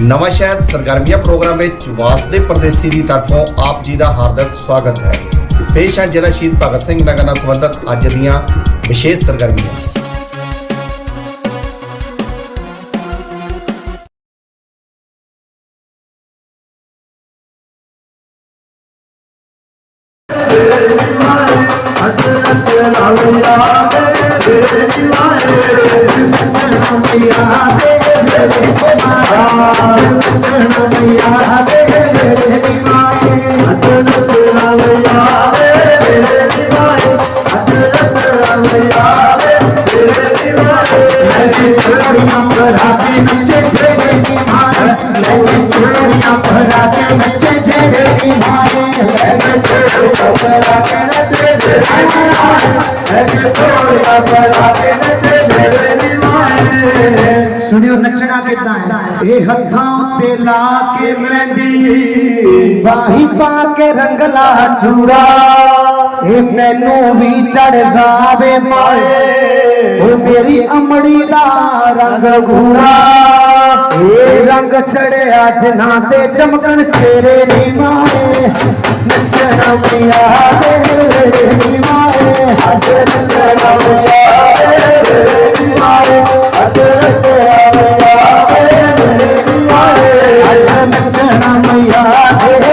ਨਵਾਂ ਸ਼ਹਿਰ ਸਰਗਰਮੀਆਂ ਪ੍ਰੋਗਰਾਮ ਵਿੱਚ ਵਾਸਦੇ ਪਰਦੇਸੀ ਦੀ ਤਰਫੋਂ ਆਪ ਜੀ ਦਾ ਹਾਰਦਿਕ ਸਵਾਗਤ ਹੈ। ਪੇਸ਼ ਹੈ ਜ਼ਿਲ੍ਹਾ ਸ਼ਹੀਦ ਭਗਤ ਸਿੰਘ ਨਗਰ ਨਾਲ ਸੰਬੰਧਿਤ ਅੱਜ ਦੀਆਂ ਵਿਸ਼ੇਸ਼ ਸਰਗਰਮੀਆਂ। ਸੁਣਿਓ ਕੇ ਰੰਗਲਾ ਚੂੜਾ ਇਹ ਮੈਨੂੰ ਵੀ ਚੜ ਜਾਵੇ ਮਾਏ ਉਹ ਮੇਰੀ ਅਮੜੀ ਦਾ ਰੰਗ ਗੂੜਾ ਇਹ ਰੰਗ ਚੜਿਆ ਜਿਨ੍ਹਾਂ ਤੇ ਚਮਕਣ ਚਿਹਰੇ ਨੀ ਮਾਏ ਨੱਚਣਾ ਪਿਆ ਦੇ ਨੀ ਮਾਏ ਅੱਜ ਨੱਚਣਾ ਪਿਆ ਦੇ ਨੀ ਮਾਏ ਅੱਜ ਨੱਚਣਾ ਮਈਆ ਦੇ ਵੇਲੇ ਨੀ ਮਾਏ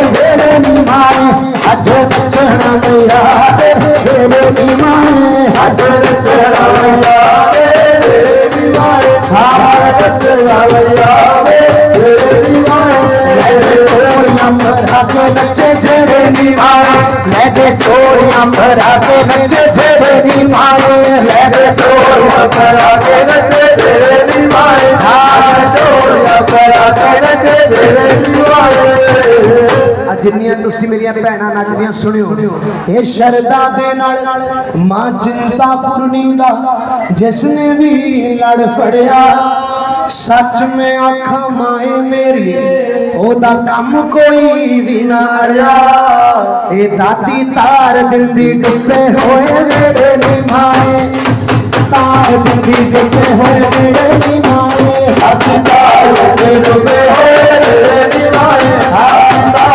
ਅੱਜ ਨੱਚਣਾ ਮਈਆ ਦੇ ਵੇਲੇ ਨੀ ਮਾਏ ਅੱਜ ਨੱਚਣਾ ਮਈਆ ਦੇ ਵੇਲੇ ਨੀ ਮਾਏ ਹਾਂ ਨੱਚਣਾ ਮਈਆ ਦੇ ਵੇਲੇ ਨੀ ਮਾਏ ਚੋਰੀਆਂ ਭਰਾ ਕੇ ਨੱਚੇ ਜਿਹੜੇ ਨੀ ਮਾਏ ਲੈ ਕੇ ਚੋਰੀਆਂ ਭਰਾ ਕੇ ਨੱਚੇ ਜਿਹੜੇ ਨੀ ਮਾਏ ਲੈ ਕੇ ਚੋਰੀਆਂ ਭਰਾ ਕੇ ਜਿੰਨੀਆਂ ਤੁਸੀਂ ਮੇਰੀਆਂ ਭੈਣਾਂ ਨੱਚਦੀਆਂ ਸੁਣਿਓ, ਇਹ ਸ਼ਰਦਾ ਦੇ ਨਾਲ ਮਾਂ ਚਿੰਤਾਪੁਰਨੀ ਦਾ ਜਿਸ ਨੇ ਵੀ ਲੜ ਫੜਿਆ, ਸੱਚ ਮੈਂ ਆਖਾਂ ਮਾਏ ਮੇਰੀ, ਉਹਦਾ ਕੰਮ ਕੋਈ ਵੀ ਨਾ ਅੜਿਆ। ਇਹ ਦਾਦੀ ਤਾਰ ਦਿੰਦੀ ਡੁੱਬੇ ਹੋਏ ਵੇੜੇ ਨੀ ਮਾਏ, ਤਾਰ ਦਿੰਦੀ ਡੁੱਬੇ ਹੋਏ ਵੇੜੇ ਨੀ ਮਾਏ। ਹੱਥ ਤਾਰ ਡੁੱਬੇ ਹੋਏ ਵੇੜੇ ਨੀ ਮਾਏ ਹੱਥ ਤਾਰ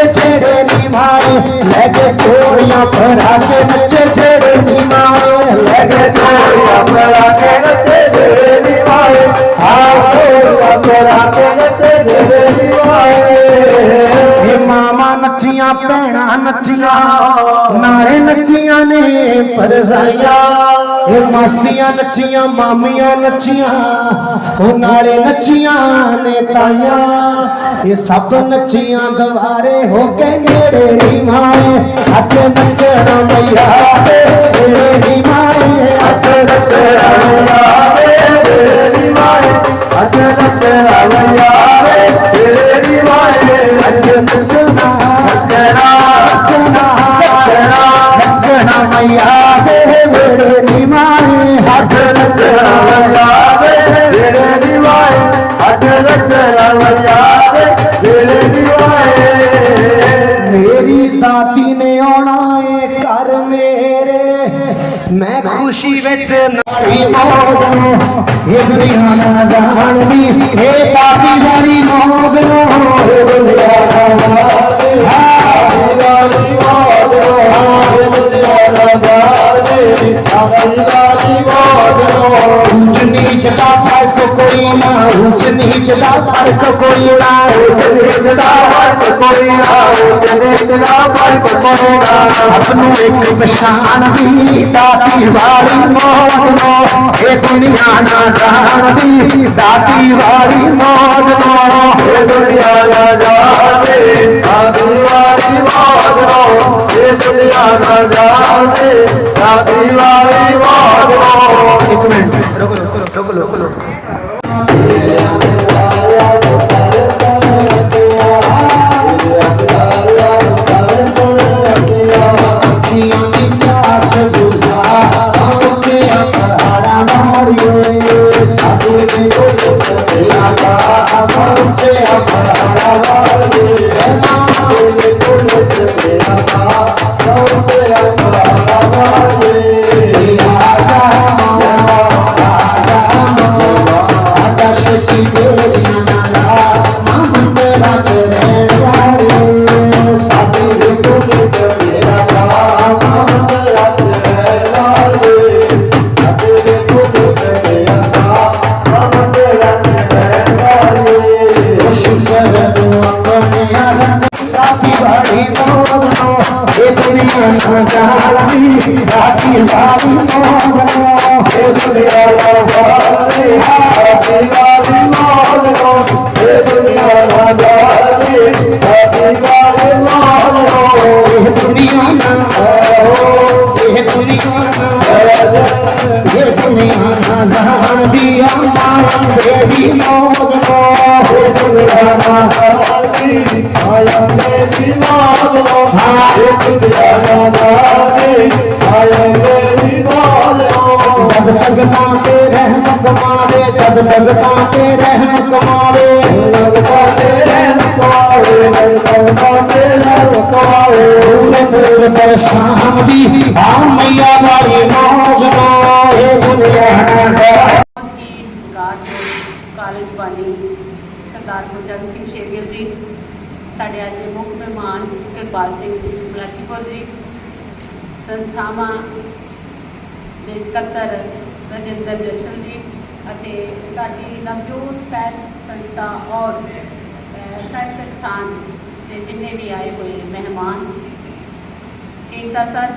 ਨੱਚੀਆਂ, ਨਾਲੇ ਨੱਚੀਆਂ ਨੇ ਪਰਜ਼ਾਈਆਂ। ਇਹ ਮਾਸੀਆਂ ਨੱਚੀਆਂ, ਮਾਮੀਆਂ ਨੱਚੀਆਂ, ਉਹ ਨਾਲੇ ਨੱਚੀਆਂ ਨੇ ਤਾਈਆਂ। ਇਹ ਸਭ ਨੱਚੀਆਂ ਦੁਆਰੇ ਹੋ ਕੇ ਨੇੜੇ ਨੀ ਮਾਏ ਅੱਜ ਨੱਚਣਾ ਮਈਆ ਦੇ ਨੇੜੇ ਨੀ ਮਾਏ ਅੱਜ ਨੱਚਣਾ ਮਈਆ ਦੇ ਨੇੜੇ ਨੀ ਮਾਏ ਅੱਜ ਨੱਚਣਾ ਮਈਆ ਦੇ ਨੇੜੇ ਨੀ ਮਾਏ ਅੱਜ ਨੱਚਣਾ ਨੱਚਣਾ ਦੇ ਨੇੜੇ ਨੀ ਮਾਏ ਅੱਜ ਨੱਚਣਾ ਮਈਆ ਦੇ ਨੇੜੇ ਨੀ ਮਾਏ ਅੱਜ ਨੱਚਣਾ ਮੇਰੀ ਦਾਤੀ ਨੇ ਆਉਣਾ ਏ ਘਰ ਮੇਰੇ, ਮੈਂ ਖੁਸ਼ੀ ਵਿੱਚ ਨਾਲੀ ਮੌਜ ਇਹ ਦੁਨੀਆ ਨਾ ਜਾਣਦੀ, ਇਹ ਦਾਤੀ ਜਾਣਦੀ ਦਾਤੀ ਵਾਲੀ ਮੌਜ ਨੂੰ ਉੱਚ ਨੀਚ ਦਾ ਫ਼ਰਕ ਕੋਈ ਨਾ ਉੱਚ ਨੀਚ ਦਾ ਫ਼ਰਕ ਕੋਈ ਨਾ ਉੱਚ ਨੀਚ ਦਾ ਫ਼ਰਕ ਕੋਈ ਨਾ ਉੱਚ ਨੀਚ ਦਾ ਫ਼ਰਕ ਕੋਈ ਨਾ ਸਭ ਨੂੰ ਇੱਕ ਪਛਾਣ ਦੀ ਦਾਤੀ ਵਾਲੀ ਮੌਜ ਨੂੰ ਇਹ ਦੁਨੀਆ ਨਾ ਜਾਣਦੀ ਦਾਤੀ ਵਾਲੀ ਮੌਜ ਨੂੰ ਇਹ ਦੁਨੀਆ ਨਾ ਜਾਣਦੀ ਦਾਤੀ ਵਾਲੀ ਮੌਜ ਨੂੰ ਇਹ ਦੁਨੀਆ ਨਾ ਜਾਣਦੀ ਦਾਤੀ ਵਾਲੀ ਵਾਲੀ ਵਾਲੀ ਜਦ ਤੱਕ ਤੇ ਕਮਾਵੇ, ਜਦ ਤੱਕ ਤੇ ਰਹਿਮਤ ਕਮਾਵੇ। ਜਦ ਤੱਕ ਤੇ ਕਮਾਵੇ, ਜਦ ਤੱਕ ਤੇ ਕਮਾਵੇ। ਪੂਰੇ ਪੂਰੇ ਪਰ ਸ਼ਾਮ ਦੀ ਆ, ਮਈਆ ਵਾਲੀ ਮੌਜ ਮੋ ਦੁਨੀਆ ਨਾ ਕਾਲਜ ਬਾਨੀ ਸਰਦਾਰ ਗੁਰਜੰਟ ਸਿੰਘ ਸ਼ੇਰੀਅਲ ਜੀ, ਸਾਡੇ ਅੱਜ ਦੇ ਮੁੱਖ ਮਹਿਮਾਨ ਕਿਰਪਾਲ ਸਿੰਘ ਮਲਾਕੀਪੁਰ ਜੀ, ਸੰਸਥਾਵਾਂ ਦੇ ਸਕੱਤਰ ਰਜਿੰਦਰ ਜਸ਼ਨਦੀਪ ਅਤੇ ਸਾਡੀ ਨਵਜੋਤ ਸਾਹਿਤ ਸੰਸਥਾ ਔਰ ਸਾਹਿਤ ਕਿਸਾਨ ਦੇ ਜਿੰਨੇ ਵੀ ਆਏ ਹੋਏ ਮਹਿਮਾਨ ਢੀਂਡਸਾ ਸਰ?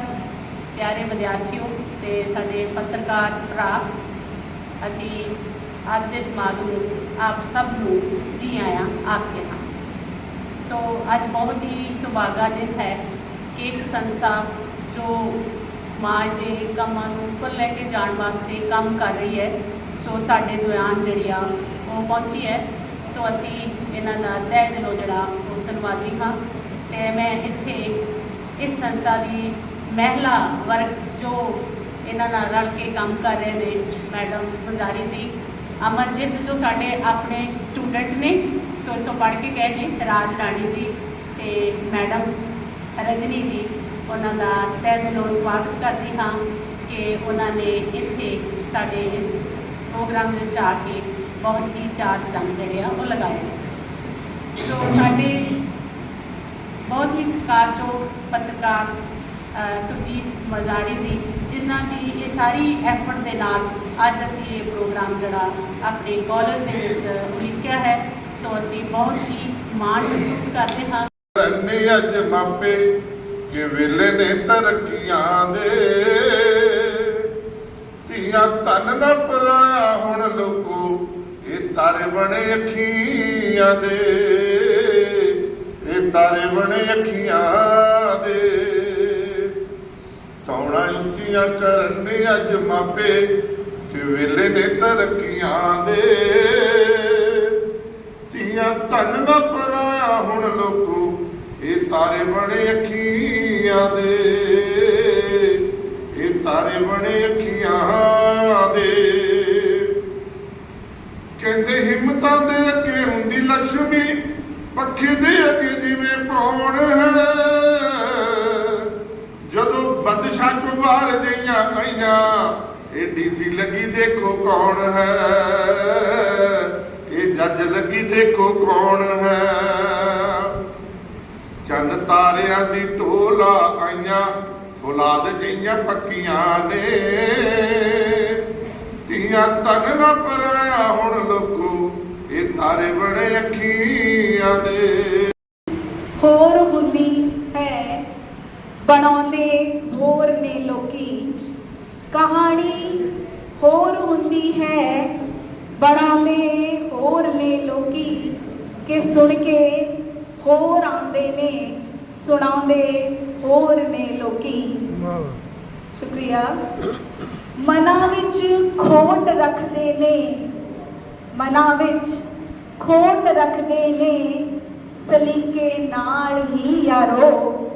ਪਿਆਰੇ ਵਿਦਿਆਰਥੀਓ ਤੇ ਸਾਡੇ ਪੱਤਰਕਾਰ ਭਰਾ, ਅਸੀਂ ਅੱਜ ਦੇ ਸਮਾਗਮ ਵਿੱਚ ਆਪ ਸਭ ਨੂੰ ਜੀ ਆਇਆਂ ਆਖਦੇ ਹਾਂ ਸੋ ਅੱਜ ਬਹੁਤ ਹੀ ਸੁਭਾਗਾ ਦਿਨ ਹੈ ਕਿ ਇੱਕ ਸੰਸਥਾ ਜੋ ਸਮਾਜ ਦੇ ਕੰਮਾਂ ਨੂੰ ਉੱਪਰ ਲੈ ਕੇ ਜਾਣ ਵਾਸਤੇ ਕੰਮ ਕਰ ਰਹੀ ਹੈ। ਸੋ ਸਾਡੇ ਦੌਰਾਨ ਜਿਹੜੀ ਆ ਉਹ ਪਹੁੰਚੀ ਹੈ। ਸੋ ਅਸੀਂ ਇਹਨਾਂ ਦਾ ਤਹਿ ਦਿਲੋਂ ਜਿਹੜਾ ਉਹ ਧੰਨਵਾਦੀ ਹਾਂ ਤੇ ਮੈਂ ਇੱਥੇ ਇਸ ਸੰਸਥਾ ਦੀ ਮਹਿਲਾ ਵਰਗ ਜੋ ਇਹਨਾਂ ਨਾਲ ਰਲ ਕੇ ਕੰਮ ਕਰ ਰਹੇ ਨੇ, ਮੈਡਮ ਗੁਜ਼ਾਰੀ ਜੀ, ਅਮਰਜੀਤ ਜੋ ਸਾਡੇ ਆਪਣੇ ਸਟੂਡੈਂਟ ਨੇ, ਸੋ ਇੱਥੋਂ ਪੜ੍ਹ ਕੇ ਗਏ ਨੇ, ਰਾਜ ਰਾਣੀ ਜੀ ਤੇ ਮੈਡਮ ਰਜਨੀ ਜੀ। ਉਹਨਾਂ ਦਾ ਤਹਿ ਦਿਲੋਂ ਸਵਾਗਤ ਕਰਦੀ ਹਾਂ ਕਿ ਉਹਨਾਂ ਨੇ ਇੱਥੇ ਸਾਡੇ ਇਸ ਪ੍ਰੋਗਰਾਮ ਵਿੱਚ ਆ ਕੇ ਬਹੁਤ ਹੀ ਚਾਰ ਚੰਦ ਜਿਹੜੇ ਆ ਉਹ ਲਗਾਏ। ਸੋ ਸਾਡੇ ਬਹੁਤ ਹੀ ਸਤਿਕਾਰਯੋਗ ਪੱਤਰਕਾਰ ਸੁਰਜੀਤ ਮਜ਼ਾਰੀ ਜੀ, ਜਿਨ੍ਹਾਂ ਦੀ ਇਹ ਸਾਰੀ ਐਫਰਟ ਦੇ ਨਾਲ ਅੱਜ ਅਸੀਂ ਇਹ ਪ੍ਰੋਗਰਾਮ ਜਿਹੜਾ ਆਪਣੇ ਕਾਲਜ ਦੇ ਵਿੱਚ ਉਲੀਕਿਆ ਹੈ, ਸੋ ਅਸੀਂ ਬਹੁਤ ਹੀ ਮਾਣ ਮਹਿਸੂਸ ਕਰਦੇ ਹਾਂ। ਨੇ ਅੱਜ ਮਾਪੇ ਕਿ ਵੇਲੇ ਨੇ ਤਰੱਕੀਆਂ ਦੇ। ਧੀਆਂ ਤਨ ਨਾ ਪਰਾਇਆ ਹੁਣ ਲੋਕੋ, ਇਹ ਤਾਰੇ ਬਣੇ ਅੱਖੀਆਂ ਦੇ। ਇਹ ਤਾਰੇ ਬਣੇ ਅੱਖੀਆਂ ਦੇ। ਤੌਣਾ ਉੱਚੀਆਂ ਕਰਨ ਅੱਜ ਮਾਪੇ ਕਿ ਵੇਲੇ ਨੇ ਤਰੱਕੀਆਂ ਦੇ। ਧੀਆਂ ਤਨ ਨਾ ਪਰਾਇਆ ਹੁਣ ਲੋਕੋ, ਇਹ ਤਾਰੇ ਬਣੇ ਅੱਖੀਆਂ ਦੇ। ਇਹ ਤਾਰੇ ਬਣੇ ਅੱਖੀਆਂ ਦੇ। ਕਹਿੰਦੇ ਹਿੰਮਤਾਂ ਦੇ ਅੱਗੇ ਹੁੰਦੀ ਲక్ష్ਮੀ ਪੱਖੇ ਦੇ ਅੱਗੇ ਜਿਵੇਂ ਪੌਣ ਹੈ। ਜਦੋਂ ਬੰਦਸ਼ਾਂ ਚੋਂ ਬਾਹਰ ਗਈਆਂ ਆਈਆਂ, ਇਹ ਡੀਸੀ ਲੱਗੀ ਦੇਖੋ ਕੌਣ ਹੈ। ਇਹ ਜੱਜ ਲੱਗੀ ਦੇਖੋ ਕੌਣ ਹੈ। ਤਾਰਿਆਂ ਦੀ ਢੋਲਾ ਆਈਆਂ, ਫੁਲਾਦ ਜਈਆਂ ਪੱਕੀਆਂ ਨੇ। ਧੀਆਂ ਤਨ ਨਾ ਪਰਾਇਆ ਹੁਣ ਲੋਕੋ, ਇਹ ਤਾਰੇ ਬੜੇ ਅੱਖੀਆਂ ਦੇ। ਹੋਰ ਹੁੰਦੀ ਹੈ, ਬਣਾਉਂਦੇ ਹੋਰ ਨੇ ਲੋਕੀ। ਕਹਾਣੀ ਹੋਰ ਹੁੰਦੀ ਹੈ, ਬਣਾਉਂਦੇ ਹੋਰ ਨੇ ਲੋਕੀ। ਕਿ ਸੁਣ ਕੇ ਹੋਰ ਆਉਂਦੇ ਨੇ ਸੁਣਾਉਂਦੇ ਹੋਰ ਨੇ ਲੋਕੀ। ਸ਼ੁਕਰੀਆ। ਮਨਾਂ ਵਿੱਚ ਖੋਟ ਰੱਖਦੇ ਨੇ। ਮਨਾਂ ਵਿੱਚ ਖੋਟ ਰੱਖਦੇ ਨੇ। ਸਲੀਕੇ ਨਾਲ ਹੀ ਯਾਰੋ।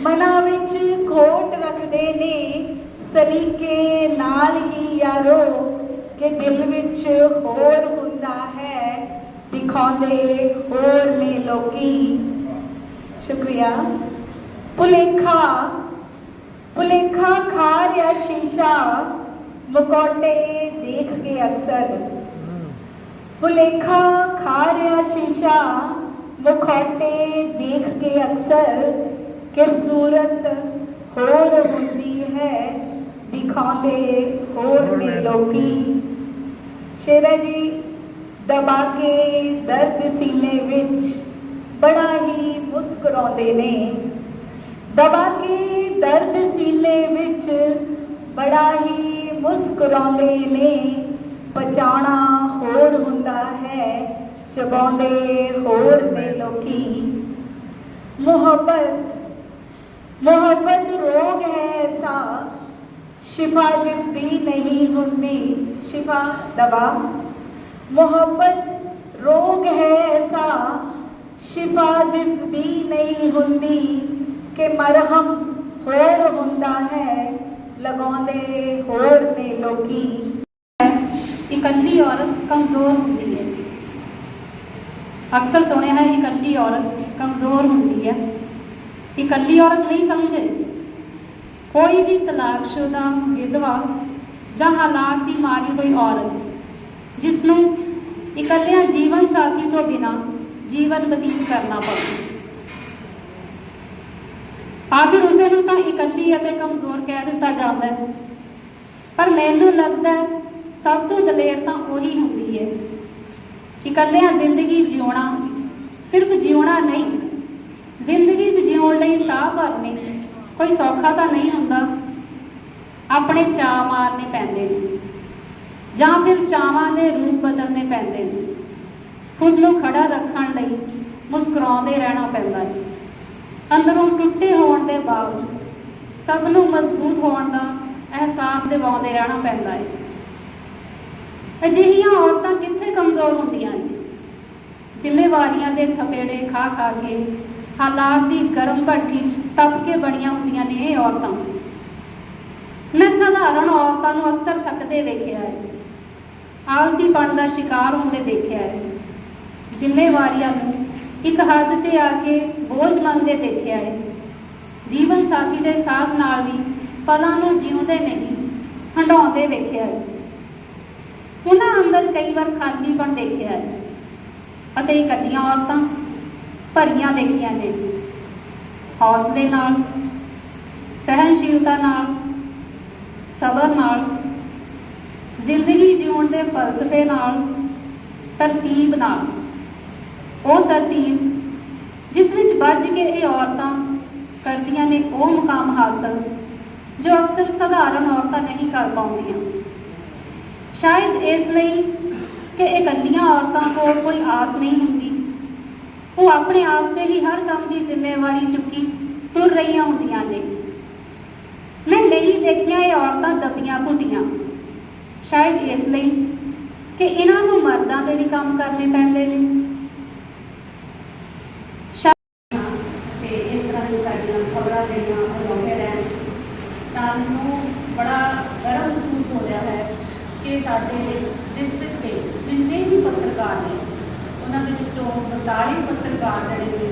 ਮਨਾਂ ਵਿੱਚ ਖੋਟ ਰੱਖਦੇ ਨੇ। ਸਲੀਕੇ ਨਾਲ ਹੀ ਯਾਰੋ। ਕਿ ਦਿਲ ਵਿੱਚ ਹੋਰ ਹੁੰਦਾ ਹੈ। ਦਿਖਾਉਂਦੇ ਹੋਰ ਨੇ ਲੋਕੀ। ਸ਼ੁਕਰੀਆ ਭੁਲੇਖਾ ਭੁਲੇਖਾ ਖਾ ਰਿਹਾ ਸ਼ੀਸ਼ਾ ਮੁਕੌਟੇ ਦੇਖ ਕੇ ਅਕਸਰ ਭੁਲੇਖਾ ਖਾ ਰਿਹਾ ਸ਼ੀਸ਼ਾ ਮੁਖੌਟੇ ਦੇਖ ਕੇ ਅਕਸਰ ਕਿ ਸੂਰਤ ਹੋਰ ਹੁੰਦੀ ਹੈ ਦਿਖਾਉਂਦੇ ਹੋਰ ਨੇ ਲੋਕੀ ਸ਼ੇਰਾ ਜੀ ਦਬਾ ਕੇ ਦਰਦ ਸੀਨੇ ਵਿੱਚ ਬੜਾ ਹੀ ਮੁਸਕਰਾਉਂਦੇ ਨੇ ਦਬਾ ਕੇ ਦਰਦ ਸੀਨੇ ਵਿੱਚ ਮੁਸਕਰਾਉਂਦੇ ਨੇ ਬਚਾਉਣਾ ਹੋਰ ਹੁੰਦਾ ਹੈ ਚਬਾਉਂਦੇ ਹੋਰ ਨੇ ਲੋਕੀ ਮੁਹੱਬਤ ਮੁਹੱਬਤ ਰੋਗ ਹੈ ਐਸਾ ਸ਼ਿਫਾ ਜਿਸ ਦੀ ਨਹੀਂ ਹੁੰਦੀ ਸ਼ਿਫਾ ਦਵਾ ਮੁਹੱਬਤ ਰੋਗ ਹੈ ਐਸਾ ਸ਼ਿਫਾ ਜਿਸ ਦੀ ਨਹੀਂ ਹੁੰਦੀ, ਕਿ ਮਰਹਮ ਹੋਰ ਹੁੰਦਾ ਹੈ, ਲਗਾਉਂਦੇ ਹੋਰ ਨੇ ਲੋਕੀ। ਇਕੱਲੀ ਔਰਤ ਕਮਜ਼ੋਰ ਹੁੰਦੀ ਹੈ। ਅਕਸਰ ਸੁਣਿਆ ਹੈ ਇਕੱਲੀ ਔਰਤ ਕਮਜ਼ੋਰ ਹੁੰਦੀ ਹੈ। ਇਕੱਲੀ ਔਰਤ ਨਹੀਂ ਸਮਝੇ। ਕੋਈ ਵੀ ਤਲਾਕਸ਼ੁਦਾ ਵਿਧਵਾ ਜਾਂ ਹਾਲਾਤ ਦੀ ਮਾਰੀ ਹੋਈ ਔਰਤ ਜਿਸ ਨੂੰ ਇਕੱਲਿਆਂ ਜੀਵਨ ਸਾਥੀ ਤੋਂ ਬਿਨਾ ਜੀਵਨ ਬਤੀਤ ਕਰਨਾ ਪਵੇ। ਆਖਿਰ ਉਸੇ ਨੂੰ ਤਾਂ ਇਕੱਲੀ ਅਤੇ ਕਮਜ਼ੋਰ ਕਹਿ ਦਿੱਤਾ ਜਾਂਦਾ ਹੈ। ਪਰ ਮੈਨੂੰ ਲੱਗਦਾ ਸਭ ਤੋਂ ਦਲੇਰ ਤਾਂ ਉਹੀ ਹੁੰਦੀ ਹੈ। ਇਕੱਲਿਆਂ ਜ਼ਿੰਦਗੀ ਜਿਉਣਾ ਸਿਰਫ ਜਿਉਣਾ ਨਹੀਂ। ਜ਼ਿੰਦਗੀ 'ਚ ਜਿਉਣ ਲਈ ਸਾਹ ਭਰਨੇ ਕੋਈ ਸੌਖਾ ਤਾਂ ਨਹੀਂ ਹੁੰਦਾ। ਆਪਣੇ ਚਾਅ ਮਾਰਨੇ ਪੈਂਦੇ ਨੇ ਜਾਂ ਫਿਰ ਚਾਵਾਂ ਦੇ ਰੂਪ ਬਦਲਨੇ ਪੈਂਦੇ ਨੇ ਖੁਦ ਨੂੰ ਖੜਾ ਰੱਖਣ ਲਈ ਮੁਸਕਰਾਉਂਦੇ ਰਹਿਣਾ ਪੈਂਦਾ ਹੈ। ਅੰਦਰੋਂ ਟੁੱਟੇ ਹੋਣ ਦੇ ਬਾਵਜੂਦ ਸਭ ਨੂੰ ਮਜ਼ਬੂਤ ਹੋਣ ਦਾ ਅਹਿਸਾਸ ਦਿਵਾਉਂਦੇ ਰਹਿਣਾ ਪੈਂਦਾ ਹੈ। ਅਜਿਹੀਆਂ ਔਰਤਾਂ ਕਿੱਥੇ ਕਮਜ਼ੋਰ ਹੁੰਦੀਆਂ ਨੇ? ਜ਼ਿੰਮੇਵਾਰੀਆਂ ਦੇ ਥਪੇੜੇ ਖਾ ਖਾ ਕੇ, ਹਾਲਾਤ ਦੀ ਗਰਮ ਭੱਠੀ 'ਚ ਤਪ ਕੇ ਬਣੀਆਂ ਹੁੰਦੀਆਂ ਨੇ ਇਹ ਔਰਤਾਂ। ਮੈਂ ਸਧਾਰਨ ਔਰਤਾਂ ਨੂੰ ਅਕਸਰ ਥੱਕਦੇ ਵੇਖਿਆ ਹੈ। ਆਲਸੀ ਆਲਸੀਪਣ ਦਾ ਸ਼ਿਕਾਰ ਹੁੰਦੇ ਦੇਖਿਆ ਹੈ। ਜ਼ਿੰਮੇਵਾਰੀਆਂ ਨੂੰ ਇੱਕ ਹੱਦ ਤੇ ਆ ਕੇ ਬੋਝ ਮੰਗਦੇ ਦੇਖਿਆ ਹੈ। ਜੀਵਨ ਸਾਥੀ ਦੇ ਸਾਥ ਨਾਲ ਵੀ ਪਲਾਂ ਨੂੰ ਜਿਉਂਦੇ ਨਹੀਂ ਹੰਡਾਉਂਦੇ ਵੇਖਿਆ ਹੈ। ਉਹਨਾਂ ਅੰਦਰ ਕਈ ਵਾਰ ਖਾਲੀਪਣ ਦੇਖਿਆ ਹੈ ਅਤੇ ਇਕੱਠੀਆਂ ਔਰਤਾਂ ਭਰੀਆਂ ਦੇਖੀਆਂ ਨੇ। ਹੌਸਲੇ ਨਾਲ ਸਹਿਨਸ਼ੀਲਤਾ ਨਾਲ, ਸਬਰ ਨਾਲ, ਜ਼ਿੰਦਗੀ ਜਿਉਣ ਦੇ ਫਲਸਫੇ ਨਾਲ, ਤਰਤੀਬ ਨਾਲ। ਉਹ ਤਰਤੀਬ ਜਿਸ ਵਿੱਚ ਵੱਜ ਕੇ ਇਹ ਔਰਤਾਂ ਕਰਦੀਆਂ ਨੇ ਉਹ ਮੁਕਾਮ ਹਾਸਲ, ਜੋ ਅਕਸਰ ਸਧਾਰਨ ਔਰਤਾਂ ਨਹੀਂ ਕਰ ਪਾਉਂਦੀਆਂ। ਸ਼ਾਇਦ ਇਸ ਲਈ ਕਿ ਇਕੱਲੀਆਂ ਔਰਤਾਂ ਕੋਲ ਕੋਈ ਆਸ ਨਹੀਂ ਹੁੰਦੀ। ਉਹ ਆਪਣੇ ਆਪ ਤੇ ਹੀ ਹਰ ਕੰਮ ਦੀ ਜ਼ਿੰਮੇਵਾਰੀ ਚੁੱਕੀ ਤੁਰ ਰਹੀਆਂ ਹੁੰਦੀਆਂ ਨੇ। ਮੈਂ ਨਹੀਂ ਦੇਖੀਆਂ ਇਹ ਔਰਤਾਂ ਦਬੀਆਂ ਘੁੱਟੀਆਂ ਸ਼ਾਇਦ ਇਸ ਲਈ ਕਿ ਇਹਨਾਂ ਨੂੰ ਮਰਦਾਂ ਦੇ ਵੀ ਕੰਮ ਕਰਨੇ ਪੈਂਦੇ ਨੇ ਤੇ ਇਸ ਤਰ੍ਹਾਂ ਦੀ ਸਾਡੀਆਂ ਖਬਰਾਂ ਜਿਹੜੀਆਂ ਉਹ ਲਾਉਂਦੇ ਰਹਿਣ ਤਾਂ ਮੈਨੂੰ ਬੜਾ ਗਰਵ ਮਹਿਸੂਸ ਹੋ ਰਿਹਾ ਹੈ ਕਿ ਸਾਡੇ ਡਿਸਟ੍ਰਿਕਟ ਦੇ ਜਿੰਨੇ ਵੀ ਪੱਤਰਕਾਰ ਨੇ, ਉਹਨਾਂ ਦੇ ਵਿੱਚੋਂ 42 ਪੱਤਰਕਾਰ ਜਿਹੜੇ ਨੇ,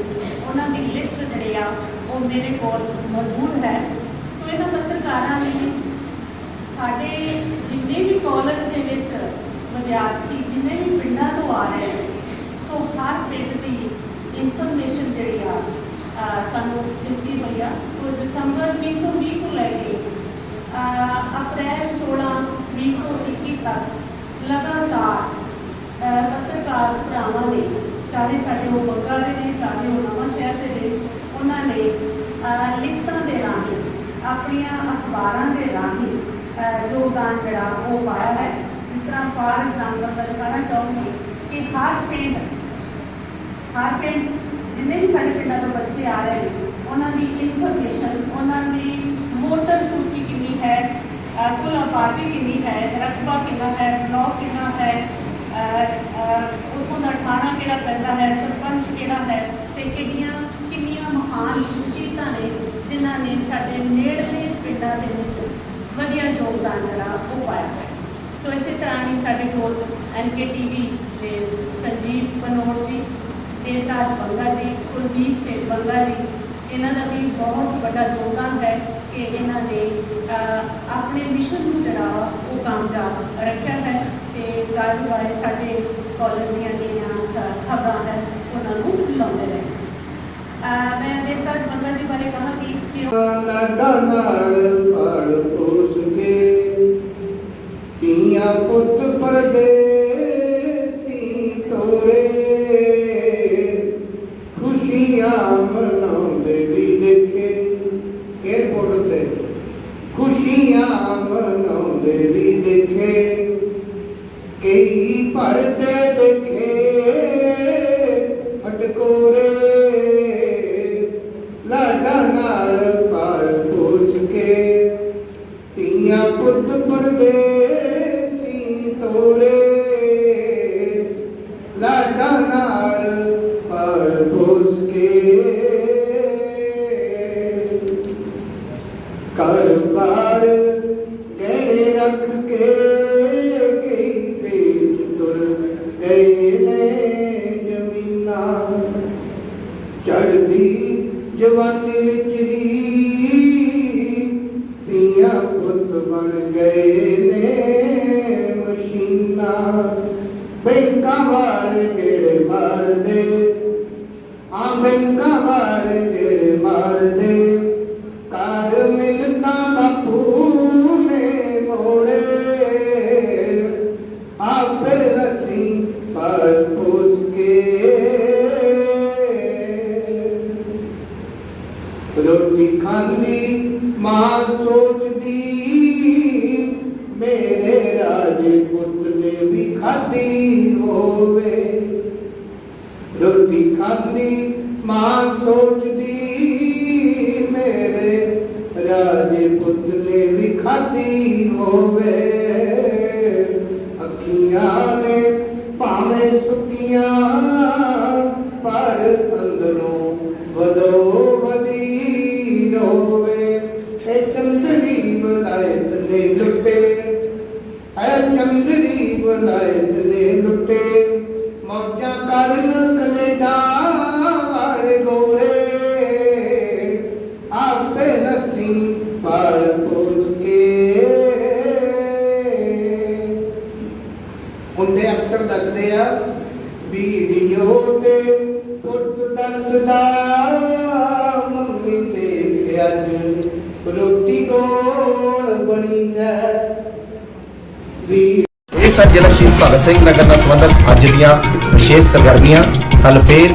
ਉਹਨਾਂ ਦੀ ਲਿਸਟ ਜਿਹੜੀ ਆ, ਉਹ ਮੇਰੇ ਕੋਲ ਮੌਜੂਦ ਹੈ। ਸੋ ਇਹਨਾਂ ਪੱਤਰਕਾਰਾਂ ਨੇ ਸਾਡੇ ਜਿੰਨੇ ਵੀ ਕਾਲਜ ਦੇ ਵਿੱਚ ਵਿਦਿਆਰਥੀ, ਜਿੰਨੇ ਵੀ ਪਿੰਡਾਂ ਤੋਂ ਆ ਰਹੇ ਨੇ, ਸੋ ਹਰ ਪਿੰਡ ਦੀ ਇਨਫੋਰਮੇਸ਼ਨ ਜਿਹੜੀ ਆ ਸਾਨੂੰ ਦਿੱਤੀ ਹੋਈ ਆ। ਉਹ ਦਸੰਬਰ 2020 ਤੋਂ ਲੈ ਕੇ, ਅਹ ਅਪ੍ਰੈਲ 16 2021 ਤੱਕ ਲਗਾਤਾਰ ਪੱਤਰਕਾਰ ਭਰਾਵਾਂ ਨੇ, ਚਾਹੇ ਸਾਡੇ ਉਹ ਬੱਗਾ ਦੇ ਨੇ, ਚਾਹੇ ਉਹ ਨਵਾਂ ਸ਼ਹਿਰ ਦੇ ਨੇ, ਉਹਨਾਂ ਨੇ ਲਿਖਤਾਂ ਦੇ ਰਾਹੀਂ, ਆਪਣੀਆਂ ਅਖਬਾਰਾਂ ਦੇ ਰਾਹੀਂ ਯੋਗਦਾਨ ਜਿਹੜਾ ਉਹ ਪਾਇਆ ਹੈ। ਜਿਸ ਤਰ੍ਹਾਂ ਫਾਰ ਐਗਜ਼ਾਮਪਲ ਮੈਂ ਕਹਿਣਾ ਚਾਹੂੰਗੀ ਕਿ ਹਰ ਪਿੰਡ ਹਰ ਪਿੰਡ ਜਿੰਨੇ ਵੀ ਸਾਡੇ ਪਿੰਡਾਂ ਤੋਂ ਬੱਚੇ ਆ ਰਹੇ ਨੇ ਉਹਨਾਂ ਦੀ ਇਨਫੋਰਮੇਸ਼ਨ ਉਹਨਾਂ ਦੀ ਵੋਟਰ ਸੂਚੀ ਕਿੰਨੀ ਹੈ ਅਹ ਕੁੱਲ ਆਬਾਦੀ ਕਿੰਨੀ ਹੈ ਰਕਬਾ ਕਿੰਨਾ ਹੈ ਬਲਾਕ ਕਿੰਨਾ ਹੈ ਅਹ, ਉੱਥੋਂ ਦਾ ਥਾਣਾ ਕਿਹੜਾ ਪੈਂਦਾ ਹੈ ਸਰਪੰਚ ਕਿਹੜਾ ਹੈ ਤੇ ਕਿੰਨੀਆਂ ਕਿੰਨੀਆਂ ਮਹਾਨ ਸ਼ਖਸੀਅਤਾਂ ਨੇ ਜਿਨ੍ਹਾਂ ਨੇ ਸਾਡੇ ਨੇੜਲੇ ਪਿੰਡਾਂ ਦੇ ਵਿੱਚ ਵਧੀਆ ਯੋਗਦਾਨ ਜਿਹੜਾ ਉਹ ਪਾਇਆ ਹੈ। ਸੋ ਇਸੇ ਤਰ੍ਹਾਂ ਹੀ ਸਾਡੇ ਕੋਲ ਐਨਕੇ ਟੀਵੀ ਦੇ ਸੰਜੀਵ ਬਨੋੜ ਜੀ ਦੇਸਰਾਜ ਬੰਗਾ ਜੀ, ਕੁਲਦੀਪ ਸਿੰਘ ਬੰਗਾ ਜੀ। ਇਹਨਾਂ ਦਾ ਵੀ ਬਹੁਤ ਵੱਡਾ ਯੋਗਦਾਨ ਹੈ ਕਿ ਇਹਨਾਂ ਨੇ ਆਪਣੇ ਮਿਸ਼ਨ ਨੂੰ ਜਿਹੜਾ ਉਹ ਕਾਮਯਾਬ ਰੱਖਿਆ ਹੈ ਤੇ ਕੱਲ੍ਹ ਵਾਲੇ ਸਾਡੇ ਕਾਲਜ ਦੀਆਂ ਜਿਹੜੀਆਂ ਖਬਰਾਂ ਹੈ, ਉਹਨਾਂ ਨੂੰ ਲਾਉਂਦੇ ਰਹੇ। ਮੈਂ ਦੇਸਰਾਜ ਬੰਗਾ ਜੀ ਬਾਰੇ ਕਹਾ ਕਿ ਕਿ ਪੜ ਪੋਸ ਕੇ ਕੀਆਂ ਪੁੱਤ ਪਰਦੇਸੀ ਤੀਆਂ ਪੁੱਤ ਪਰਦੇਸੀ ਮਸ਼ੀਨਾਂ ਬੈਂਕਾਂ ਵਾਲੇ ਗੇੜੇ ਮਾਰਦੇ ਆ ਬੈਂਕਾਂ ਵਾਲੇ ਗੇੜੇ ਮਾਰਦੇ। ਰੋਟੀ ਖਾਂਦੀ ਮਾਂ ਸੋਚਦੀ, ਮੇਰੇ ਰਾਜੇ ਪੁੱਤ ਨੇ ਵੀ ਖਾਧੀ ਹੋਵੇ। ਅੱਖੀਆਂ ਨੇ ਭਾਵੇਂ ਸੁੱਕੀਆਂ ਪਰ ਅੰਦਰੋਂ ਵਧੋ ਵਧੀ ਰੋਵੇ। ਇਹ ਚੰਦਰੀ ਬਲਾਇਤ ਨੇ ਲੁੱਟੇ ਐ ਚੰਦਰੀ ਬਲਾਇਤ ਨਥੀ ਪਾਲ ਪੋਸ ਕੇ। ਮੁੰਡੇ ਅਕਸਰ ਦੱਸਦੇ ਆ, ਵੀਡੀਓ ਤੇ ਪੁੱਤ ਦੱਸਦਾ, ਮੰਮੀ ਦੇਖ ਅੱਜ ਰੋਟੀ ਕੋਲ ਬਣੀ ਹੈ। ਵੀ ਇਹ ਸਨ ਜ਼ਿਲ੍ਹਾ ਸ਼ਹੀਦ ਭਗਤ ਸਿੰਘ ਨਗਰ ਨਾਲ ਸੰਬੰਧਿਤ ਅੱਜ ਦੀਆਂ ਵਿਸ਼ੇਸ਼ ਸਰਗਰਮੀਆਂ। ਕੱਲ ਫੇਰ